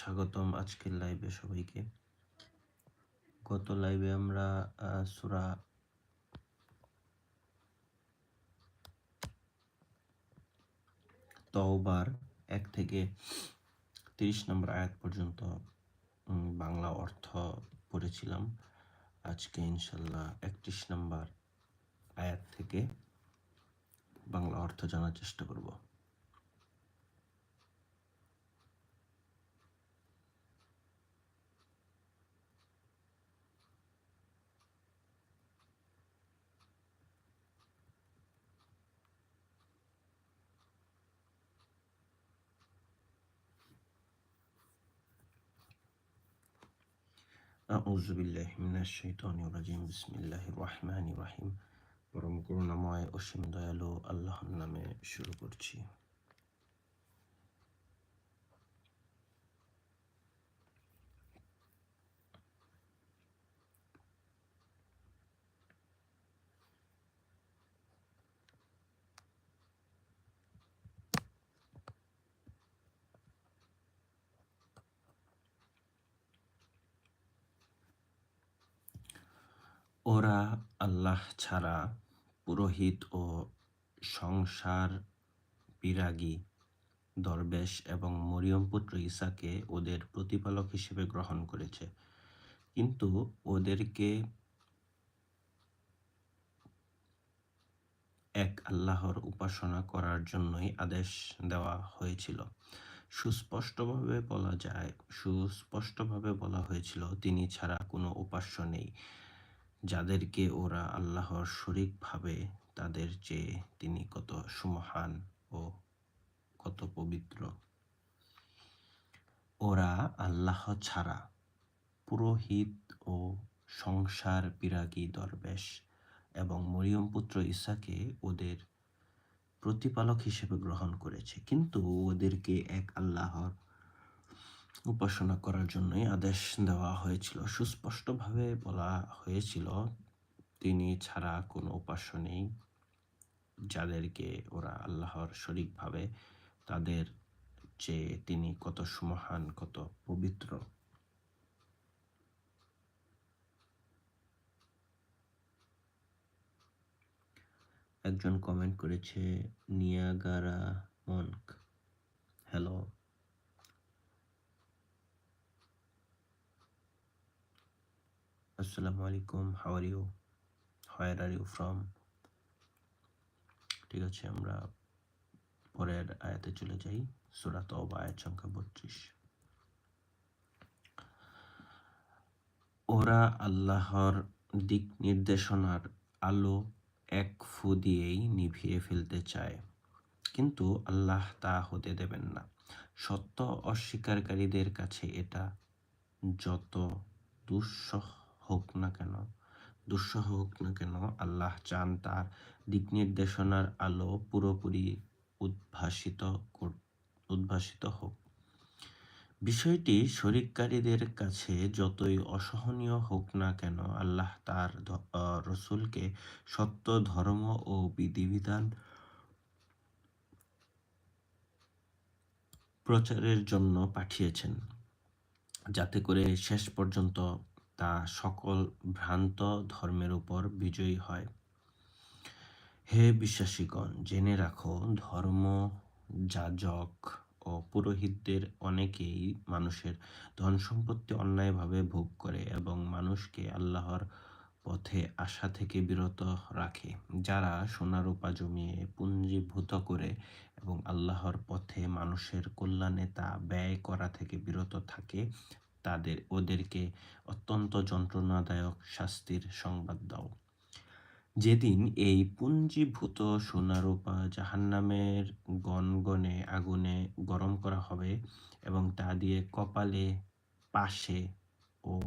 স্বাগতম আজকের লাইভে সবাইকে। গত লাইভে আমরা সুরা তওবার এক থেকে তিরিশ নম্বর আয়াত পর্যন্ত বাংলা অর্থ পড়েছিলাম। আজকে ইনশাল্লাহ একত্রিশ নম্বর আয়াত থেকে বাংলা অর্থ জানার চেষ্টা করব। পরম করুণাময় অসীম দয়ালু আল্লাহর নামে শুরু করছি। ওরা আল্লাহ ছাড়া পুরোহিত ও সংসার বিরাগী। দরবেশ এবং মরিয়ম পুত্র ঈসাকে ওদের প্রতিপালক হিসেবে গ্রহণ করেছে। কিন্তু ওদেরকে এক আল্লাহর উপাসনা করার জন্যই আদেশ দেওয়া হয়েছিল। সুস্পষ্টভাবে বলা যায়, সুস্পষ্টভাবে বলা হয়েছিল, তিনি ছাড়া কোনো উপাস্য নেই। যাদেরকে ওরা আল্লাহর শরিক ভাবে তাদের চেয়ে তিনি কত সুমহান ও কত পবিত্র। ওরা আল্লাহ ছাড়া পুরোহিত ও সংসার বিরাগী দরবেশ এবং মরিয়ম পুত্র ঈসাকে ওদের প্রতিপালক হিসেবে গ্রহণ করেছে। কিন্তু ওদেরকে এক আল্লাহর উপাসনা করার জন্যই আদেশ দেওয়া হয়েছিল। সুস্পষ্টভাবে বলা হয়েছিল, তিনি ছাড়া কোনো উপাস্য নেই। যাদেরকে ওরা আল্লাহর শরিকভাবে তাদের যে তিনি কত সুমহান, কত পবিত্র। একজন কমেন্ট করেছে, নিয়াগারা মনক, হ্যালো। আসসালামু আলাইকুম how are you where are you from ঠিক আছে, আমরা পরের আয়াতে চলে যাই, সুরা তওবা, আয়াত সংখ্যা বত্রিশ। ওরা আল্লাহর দিক নির্দেশনার আলো এক ফু দিয়েই নিভিয়ে ফেলতে চায়, কিন্তু আল্লাহ তা হতে দেবেন না। সত্য অস্বীকারীদের কাছে এটা যত দুঃসহ হোক না কেন, দুঃসহ হোক না কেন, আল্লাহ চান তার দিক নির্দেশনার আলো পুরোপুরি উদ্ভাসিত উদ্ভাসিত হোক। বিষয়টি শরিককারীদের কাছে যতই অসহনীয় হোক না কেন, আল্লাহ তার রসুলকে সত্য ধর্ম ও বিধিবিধান প্রচারের জন্য পাঠিয়েছেন। যাতে করে শেষ পর্যন্ত তা সকল ভ্রান্ত ধর্মের উপর বিজয়ী হয়। হে বিশ্বাসীগণ, জেনে রাখো, ধর্ম যাজক ও পুরোহিতদের অনেকেই মানুষের ধন সম্পত্তি অন্যায়ভাবে ভোগ করে এবং মানুষকে আল্লাহর পথে আশা থেকে বিরত রাখে, যারা সোনারূপা জমিয়ে পুঞ্জীভূত করে এবং আল্লাহর পথে মানুষের কল্যাণে তা ব্যয় করা থেকে বিরত থাকে। তাদের ওদেরকে অত্যন্ত যন্ত্রণাদায়ক শাস্তির সংবাদ দাও। যেদিন এই পুঞ্জীভূত সোনারূপা জাহান্নামের গনগনে আগুনে গরম করা হবে এবং তা দিয়ে কপালে, পাশে ও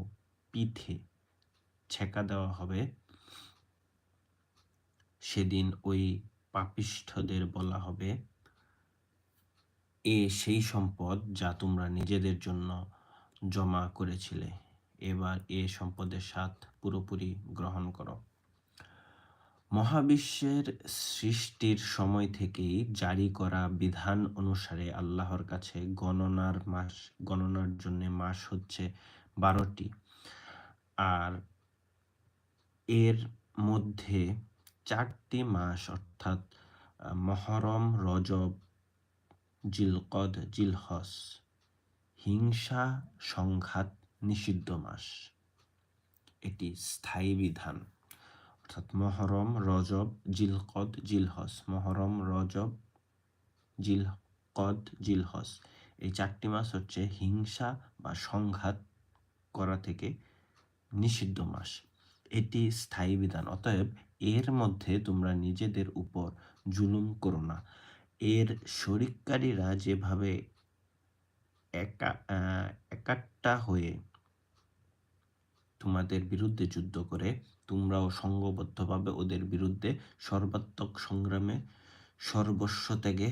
পিঠে ছেঁকা দেওয়া হবে, সেদিন ওই পাপিষ্ঠদের বলা হবে, এ সেই সম্পদ যা তোমরা নিজেদের জন্য জমা করেছিলে। এবার এ সম্পদের স্বাদ পুরোপুরি গ্রহণ করো। মহাবিশ্বের সৃষ্টির সময় থেকেই জারি করা বিধান অনুসারে আল্লাহর কাছে গণনার মাস, গণনার জন্য মাস হচ্ছে বারোটি। আর এর মধ্যে চারটি মাস অর্থাৎ মহরম, রজব, জিলকদ জিলহস হিংসা সংঘাত নিষিদ্ধ মাস। এটি স্থায়ী বিধান। অর্থাৎ মহরম, রজব, জিলকদ, জিলহস। মহরম, রজব, জিলকদ, জিলহস। এই চারটি মাস হচ্ছে হিংসা বা সংঘাত করা থেকে নিষিদ্ধ মাস। এটি স্থায়ী বিধান। অতএব এর মধ্যে তোমরা নিজেদের উপর জুলুম করো না। এর শরিককারীরা যেভাবে একা একাট্টা হয়ে তোমাদের বিরুদ্ধে যুদ্ধ করে, তোমরাও সঙ্গবদ্ধভাবে ওদের বিরুদ্ধে সর্বাত্মক সংগ্রামে সর্বস্ব ত্যাগে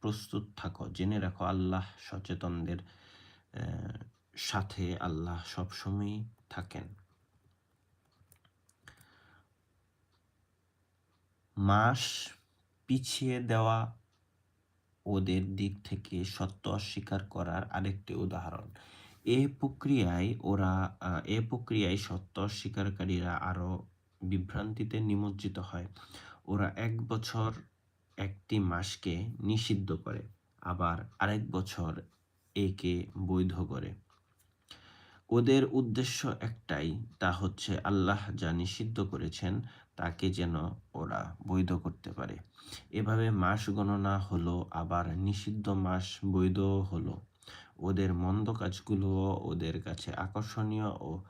প্রস্তুত থাকো। জেনে রাখো, আল্লাহ সচেতনদের সাথে আল্লাহ সবসময়ই থাকেন। মাস পিছিয়ে দেওয়া ওদের দিক থেকে সত্য অস্বীকার করার আরেকটি উদাহরণ। এ প্রক্রিয়ায় ওরা এ প্রক্রিয়ায় সত্য অস্বীকারীরা আরও বিভ্রান্তিতে নিমজ্জিত হয়। ওরা এক বছর একটি মাসকে নিষিদ্ধ করে, আবার আরেক বছর একে বৈধ করে। ওদের উদ্দেশ্য একটাই, তা হচ্ছে আল্লাহ যা নিষিদ্ধ করেছেন তাকে যেন ওরা বৈধ করতে পারে। এভাবে মাস গণনা হলো, আবার নিষিদ্ধ মাস বৈধ হলো। ওদের মন্দ কাজগুলোও ওদের কাছে আকর্ষণীয় ও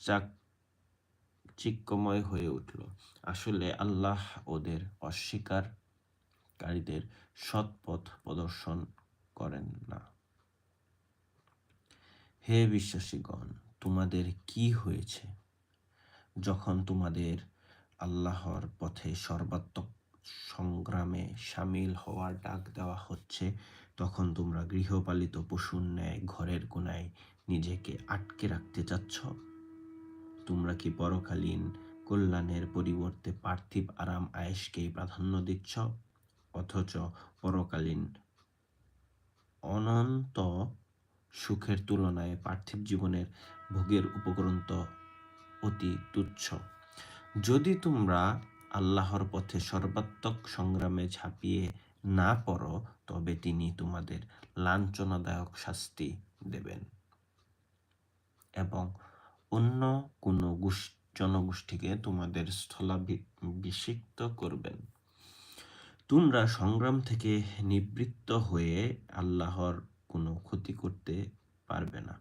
চাকচিক্যময় হয়ে উঠল। আসলে আল্লাহ ওদের অস্বীকারীদের সৎপথ প্রদর্শন করেন না। হে বিশ্বাসীগণ, তোমাদের কি হয়েছে? যখন তোমাদের আল্লাহর পথে সর্বাত্মক সংগ্রামে সামিল হওয়ার ডাক দেওয়া হচ্ছে, তখন তোমরা গৃহপালিত পশুর ন্যায় ঘরের কোনায় নিজেকে আটকে রাখতে চাচ্ছ। তোমরা কি পরকালীন কল্যাণের পরিবর্তে পার্থিব আরাম আয়েসকেই প্রাধান্য দিচ্ছ, অথচ পরকালীন অনন্ত সুখের তুলনায় পার্থিব জীবনের ভোগের উপকরণ অতি তুচ্ছ? যদি তোমরা আল্লাহর পথে সর্বাত্মক সংগ্রামে ঝাঁপিয়ে না পড়ো, তবে তিনি তোমাদের লাঞ্ছনাদায়ক শাস্তি দেবেন। এবং অন্য কোনো জনগোষ্ঠীকে তোমাদের স্থলাভিষিক্ত করবেন। তোমরা সংগ্রাম থেকে নিবৃত্ত হয়ে আল্লাহর কোনো ক্ষতি করতে পারবে না,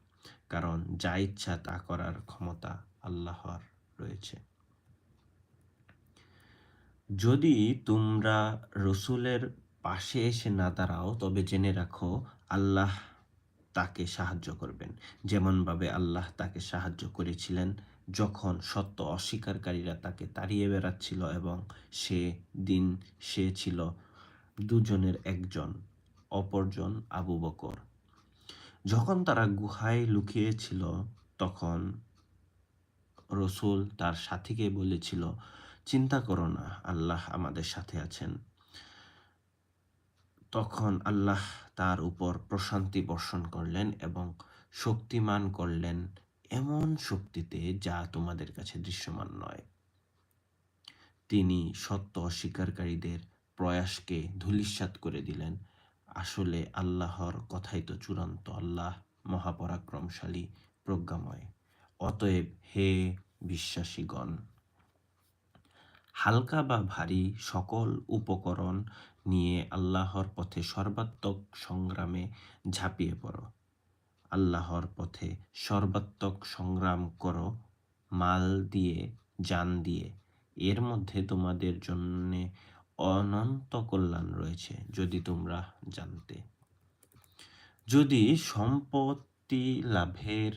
কারণ যা ইচ্ছা তা করার ক্ষমতা আল্লাহর রয়েছে। যদি তোমরা রসুলের পাশে এসে না দাঁড়াও, তবে জেনে রাখো, আল্লাহ তাকে সাহায্য করবেন। যেমনভাবে আল্লাহ তাকে সাহায্য করেছিলেন যখন সত্য অস্বীকারীরা তাকে তাড়িয়ে বেড়াচ্ছিল এবং সে দিন সে ছিল দুজনের একজন, অপরজন আবু বকর। যখন তারা গুহায় লুকিয়েছিল, তখন রসুল তার সাথীকে বলেছিল চিন্তা করো না, আল্লাহ আমাদের সাথে আছেন। তখন আল্লাহ তার উপর প্রশান্তি বর্ষণ করলেন এবং শক্তিমান করলেন এমন শক্তিতে যা তোমাদের কাছে দৃশ্যমান নয়। তিনি সত্য অস্বীকারীদের প্রয়াসকে ধূলিসাৎ করে দিলেন। আসলে আল্লাহর কথাই তো চূড়ান্ত, আল্লাহ মহাপরাক্রমশালী, প্রজ্ঞাময়। অতএব হে বিশ্বাসীগণ হালকা বা ভারী সকল উপকরণ নিয়ে আল্লাহর পথে সর্বাত্মক সংগ্রামে ঝাঁপিয়ে পড়ো। আল্লাহর পথে সর্বাত্মক সংগ্রাম করো, মাল দিয়ে, যান দিয়ে। এর মধ্যে তোমাদের জন্যে অনন্ত কল্যাণ রয়েছে যদি তোমরা জানতে। যদি সম্পত্তি লাভের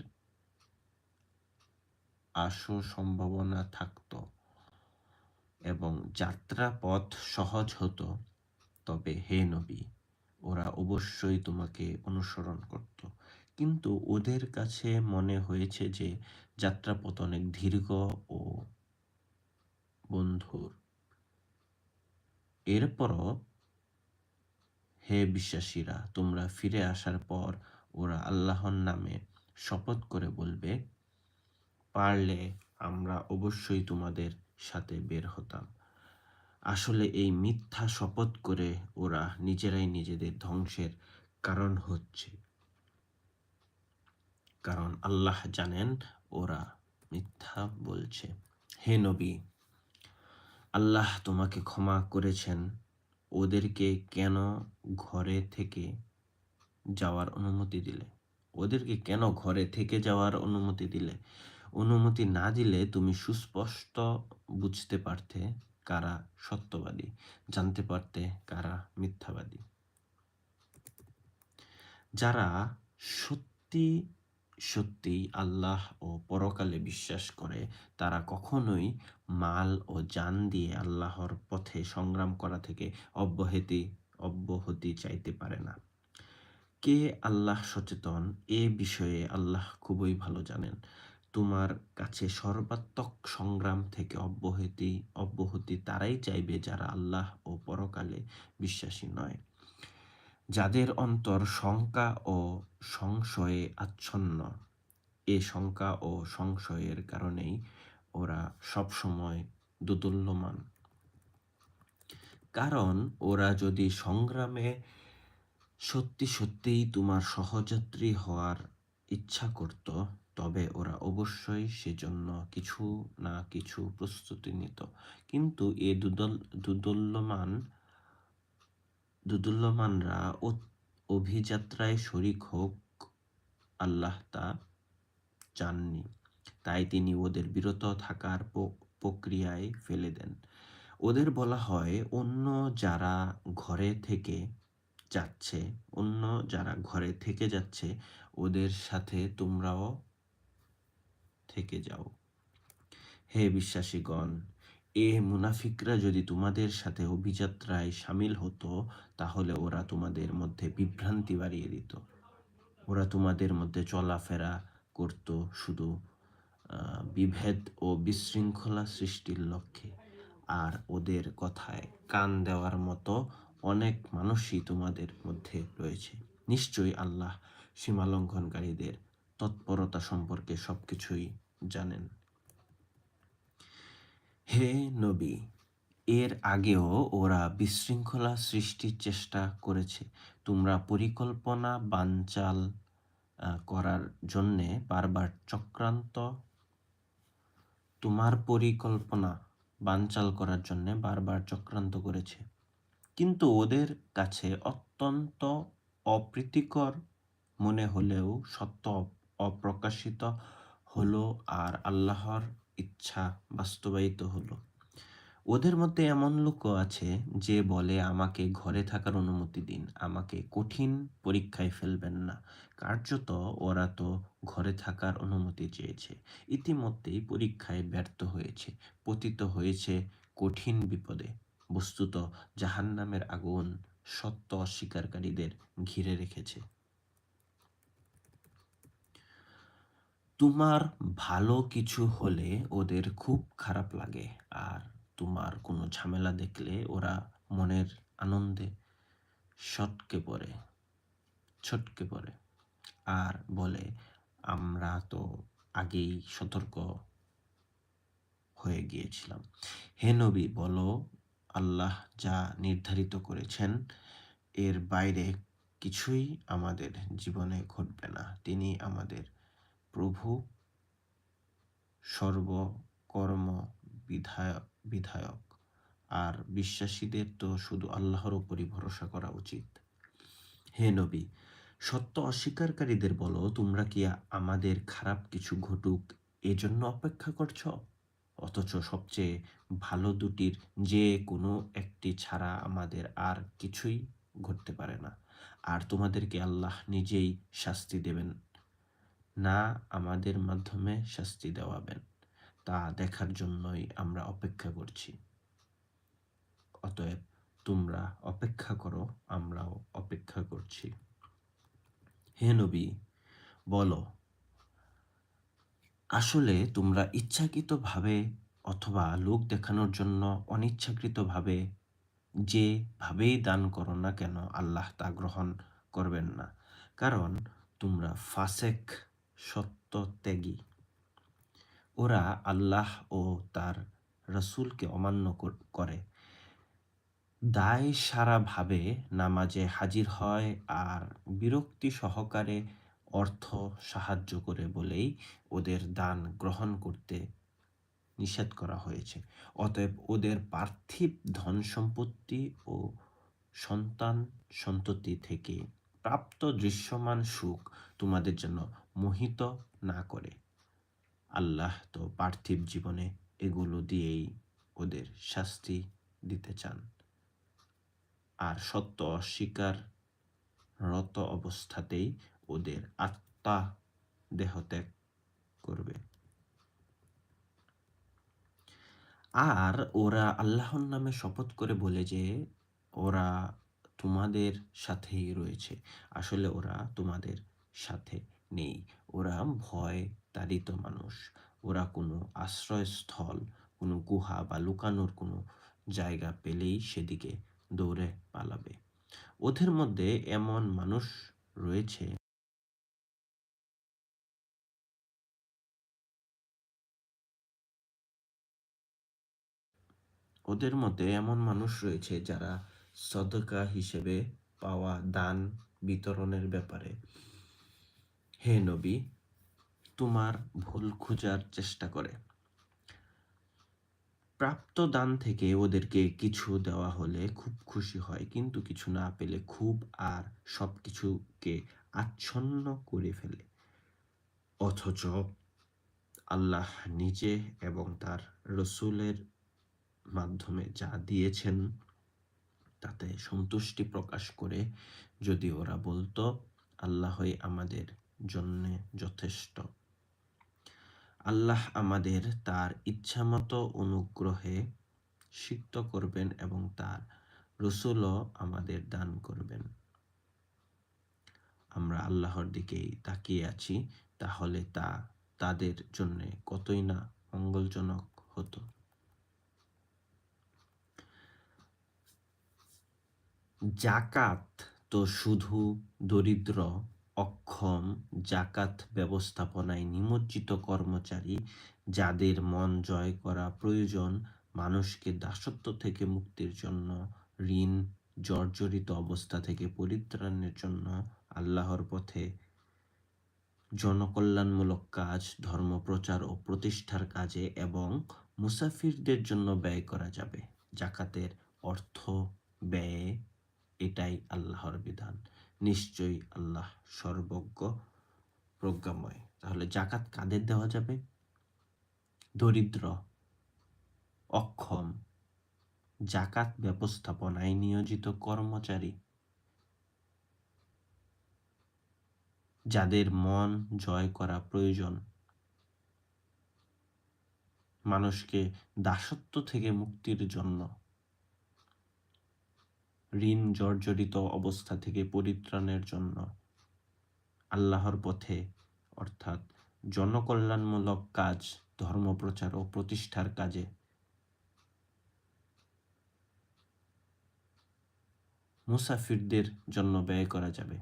আশু সম্ভাবনা থাকত এবং যাত্রাপথ সহজ হতো, তবে হে নবী, ওরা অবশ্যই তোমাকে অনুসরণ করত। কিন্তু ওদের কাছে মনে হয়েছে যে যাত্রাপথ অনেক দীর্ঘ ও বন্ধুর। এরপরও হে বিশ্বাসীরা, তোমরা ফিরে আসার পর ওরা আল্লাহর নামে শপথ করে বলবে, পারলে আমরা অবশ্যই তোমাদের সাথে বের হতাম। আসলে এই মিথ্যা শপথ করে ওরা নিজেরাই নিজেদের ধ্বংসের কারণ হচ্ছে। কারণ আল্লাহ জানেন ওরা মিথ্যা বলছে। হে নবী, আল্লাহ তোমাকে ক্ষমা করেছেন। ওদেরকে কেন ঘরে থেকে যাওয়ার অনুমতি দিলে? ওদেরকে কেন ঘরে থেকে যাওয়ার অনুমতি দিলে? অনুমতি না দিলে তুমি সুস্পষ্ট বুঝতে পারতে কারা সত্যবাদী, জানতে পারতে কারা মিথ্যাবাদী। যারা সত্যি সত্যি আল্লাহ ও পরকালে বিশ্বাস করে, তারা কখনোই মাল ও জান দিয়ে আল্লাহর পথে সংগ্রাম করা থেকে অব্যাহতি অব্যাহতি চাইতে পারে না। কে আল্লাহ সচেতন? এ বিষয়ে আল্লাহ খুবই ভালো জানেন। তোমার কাছে সর্বাত্মক সংগ্রাম থেকে অব্যাহতি অব্যাহতি তারাই চাইবে যারা আল্লাহ ও পরকালে বিশ্বাসী নয়। যাদের অন্তর শঙ্কা ও সংশয়ে আচ্ছন্ন, এ শঙ্কা ও সংশয়ের কারণেই ওরা সবসময় দোদুল্যমান। কারণ ওরা যদি সংগ্রামে সত্যি সত্যিই তোমার সহযাত্রী হওয়ার ইচ্ছা করত তবে ওরা অবশ্যই সেজন্য কিছু না কিছু প্রস্তুতি নিত। কিন্তু এ দুদল, দুদল্যমান, দুদুল্যমানরা অভিযাত্রায় শরিক হোক আল্লাহ তা চাননি। তাই তিনি ওদের বিরত থাকার প্রক্রিয়ায় ফেলে দেন। ওদের বলা হয়, অন্য যারা ঘরে থেকে যাচ্ছে, অন্য যারা ঘরে থেকে যাচ্ছে, ওদের সাথে তোমরাও থেকে যাও। হে বিশ্বাসীগণ, এ মুনাফিকরা যদি তোমাদের সাথে অভিযাত্রায় সামিল হতো, তাহলে ওরা তোমাদের মধ্যে বিভ্রান্তি বাড়িয়ে দিত। ওরা তোমাদের মধ্যে চলাফেরা করত শুধু বিভেদ ও বিশৃঙ্খলা সৃষ্টির লক্ষ্যে। আর ওদের কথায় কান দেওয়ার মতো অনেক মানুষই তোমাদের মধ্যে রয়েছে। নিশ্চয়ই আল্লাহ সীমালঙ্ঘনকারীদের তৎপরতা সম্পর্কে সব কিছুই জানেন। হে নবী, এর আগেও ওরা বিশৃঙ্খলা সৃষ্টির চেষ্টা করেছে। তোমরা পরিকল্পনা বানচাল করার জন্যে বারবার চক্রান্ত, তোমার পরিকল্পনা বানচাল করার জন্যে বারবার চক্রান্ত করেছে। কিন্তু ওদের কাছে অত্যন্ত অপ্রীতিকর মনে হলেও সত্য অপ্রকাশিত হলো আর আল্লাহর ইচ্ছা বাস্তবায়িত হলো। ওদের মধ্যে এমন লোকও আছে যে বলে, আমাকে ঘরে থাকার অনুমতি দিন, আমাকে কঠিন পরীক্ষায় ফেলবেন না। কার্যত ওরা তো ঘরে থাকার অনুমতি চেয়েছে। ইতিমধ্যেই পরীক্ষায় ব্যর্থ হয়েছে, পতিত হয়েছে কঠিন বিপদে। বস্তুত জাহান্নামের আগুন সত্য অস্বীকারীদের ঘিরে রেখেছে। তোমার ভালো কিছু হলে ওদের খুব খারাপ লাগে। আর তোমার কোনো ঝামেলা দেখলে ওরা মনের আনন্দে সটকে পড়ে, ছটকে পড়ে। আর বলে, আমরা তো আগেই সতর্ক হয়ে গিয়েছিলাম। হে নবী, বলো, আল্লাহ যা নির্ধারিত করেছেন, এর বাইরে কিছুই আমাদের জীবনে ঘটবে না। তিনি আমাদের প্রভু, সর্বকর্ম বিধায়ক বিধায়ক। আর বিশ্বাসীদের তো শুধু আল্লাহর উপরই ভরসা করা উচিত। হে নবী, সত্য অস্বীকারীদের বলো, তোমরা কি আমাদের খারাপ কিছু ঘটুক এজন্য অপেক্ষা করছ? অথচ সবচেয়ে ভালো দুটির যে কোনো একটি ছাড়া আমাদের আর কিছুই ঘটতে পারে না। আর তোমাদেরকে আল্লাহ নিজেই শাস্তি দেবেন। না আমাদের মাধ্যমে শাস্তি দেওয়াবেন। তা দেখার জন্যই আমরা অপেক্ষা করছি। অতএব তোমরা অপেক্ষা করো, আমরাও অপেক্ষা করছি। হে নবী, বলো, আসলে তোমরা ইচ্ছাকৃতভাবে অথবা লোক দেখানোর জন্য অনিচ্ছাকৃতভাবে যেভাবেই দান করো না কেন, আল্লাহ তা গ্রহণ করবেন না। কারণ তোমরা ফাসেক সত্য ত্যাগী। ওরা আল্লাহ ও তার রসুলকে অমান্য করে দায় সারাভাবে নামাজে হাজির হয় আর বিরক্তি সহকারে অর্থ সাহায্য করে বলেই ওদের দান গ্রহণ করতে নিষেধ করা হয়েছে। অতএব ওদের পার্থিব ধন সম্পত্তি ও সন্তান সন্ততি থেকে প্রাপ্ত দৃশ্যমান সুখ তোমাদের জন্য মোহিত না করে। আল্লাহ তো পার্থিব জীবনে এগুলো দিয়েই ওদের শাস্তি দিতে চান। আর সত্য অস্বীকার রত অবস্থাতেই ওদের আত্মা দেহত্যাগ করবে। আর ওরা আল্লাহর নামে শপথ করে বলে যে, ওরা তোমাদের সাথেই রয়েছে। আসলে ওরা তোমাদের সাথে নেই। ওরা ভয় তাড়িত মানুষ। ওরা কোনো আশ্রয়স্থল, কোনো গুহা বা লুকানোর কোনো জায়গা পেলেই সেদিকে দৌড়ে পালাবে। ওদের মধ্যে এমন মানুষ রয়েছে ওদের মধ্যে এমন মানুষ রয়েছে যারা সদকা হিসেবে পাওয়া দান বিতরণের ব্যাপারে হে নবী, তোমার ভুল খোঁজার চেষ্টা করে। প্রাপ্ত দান থেকে ওদেরকে কিছু দেওয়া হলে খুব খুশি হয়, কিন্তু কিছু না পেলে খুব আর সব কিছুকে আচ্ছন্ন করে ফেলে। অথচ আল্লাহ নিজে এবং তার রসুলের মাধ্যমে যা দিয়েছেন, তাতে সন্তুষ্টি প্রকাশ করে যদি ওরা বলতো, আল্লাহই আমাদের জন্যে যথেষ্ট। আল্লাহ আমাদের তার ইচ্ছামতো অনুগ্রহে সিক্ত করবেন এবং তার রসুলও আমাদের দান করবেন। আমরা আল্লাহর দিকেই তাকিয়ে আছি, তাহলে তা তাদের জন্য কতই না মঙ্গলজনক হতো। জাকাত তো শুধু দরিদ্র অক্ষম জাকাত ব্যবস্থাপনায় নিমজ্জিত কর্মচারী যাদের মন জয় করা প্রয়োজন, মানুষকে দাসত্ব থেকে মুক্তির জন্য, ঋণ জর্জরিত অবস্থা থেকে পরিত্রাণের জন্য আল্লাহর পথে। জনকল্যাণমূলক কাজ ধর্মপ্রচার ও প্রতিষ্ঠার কাজে এবং মুসাফিরদের জন্য ব্যয় করা যাবে। জাকাতের অর্থ ব্যয়ে, এটাই আল্লাহর বিধান। নিশ্চয়ই আল্লাহ সর্বজ্ঞ প্রজ্ঞাময়। তাহলে জাকাত কাদের দেওয়া যাবে? দরিদ্র, অক্ষম জাকাত ব্যবস্থাপনায় নিয়োজিত কর্মচারী। যাদের মন জয় করা প্রয়োজন। মানুষকে দাসত্ব থেকে মুক্তির জন্য ঋণ জর্জরিত অবস্থা থেকে পরিত্রাণের জন্য আল্লাহর পথে, অর্থাৎ জনকল্যাণমূলক কাজ ধর্মপ্রচার ও প্রতিষ্ঠার কাজে। মুসাফিরদের জন্য ব্যয় করা যাবে।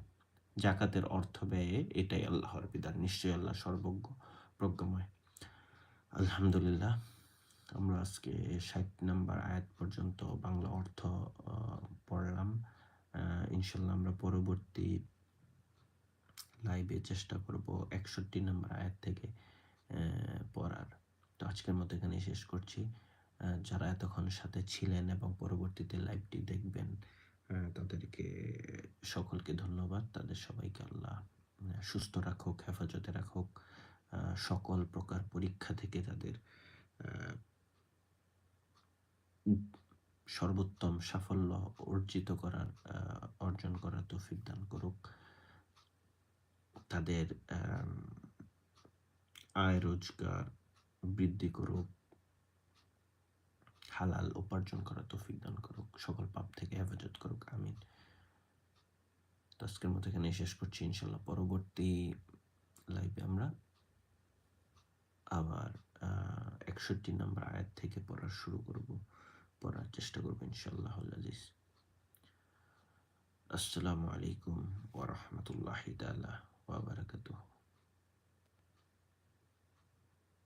জাকাতের অর্থ ব্যয়ে, এটাই আল্লাহর বিধান, নিশ্চয়ই আল্লাহ সর্বজ্ঞ, প্রজ্ঞময়। আলহামদুলিল্লাহ। আমরা আজকে ষাট নাম্বার আয়াত পর্যন্ত বাংলা অর্থ পড়লাম। ইনশাল্লাহ আমরা পরবর্তী লাইভে চেষ্টা করব একষট্টি নাম্বার আয়াত থেকে পড়ার। তো আজকের মতো এখানে শেষ করছি। যারা এতক্ষণ সাথে ছিলেন এবং পরবর্তীতে লাইভটি দেখবেন তাদেরকে সকলকে ধন্যবাদ। তাদের সবাইকে আল্লাহ সুস্থ রাখুক, হেফাজতে রাখুক। সকল প্রকার পরীক্ষা থেকে তাদের সর্বোত্তম সাফল্য অর্জিত করার অর্জন করার তৌফিক দান করুক। তাদের আয় রোজগার বৃদ্ধি করুক, হালাল উপার্জন করার তৌফিক দান করুক, সকল পাপ থেকে হেফাজত করুক, আমিন। আজকের মতো এখানে শেষ করছি ইনশাল্লাহ পরবর্তী লাইভে আমরা আবার একষট্টি নম্বর আয়াত থেকে পড়া শুরু করব। পড়ার চেষ্টা করব ইনশাল্লাহ আজিজ আসসালামু আলাইকুম ওরহমতুল্লাহ তালা ওবরাকাতুহ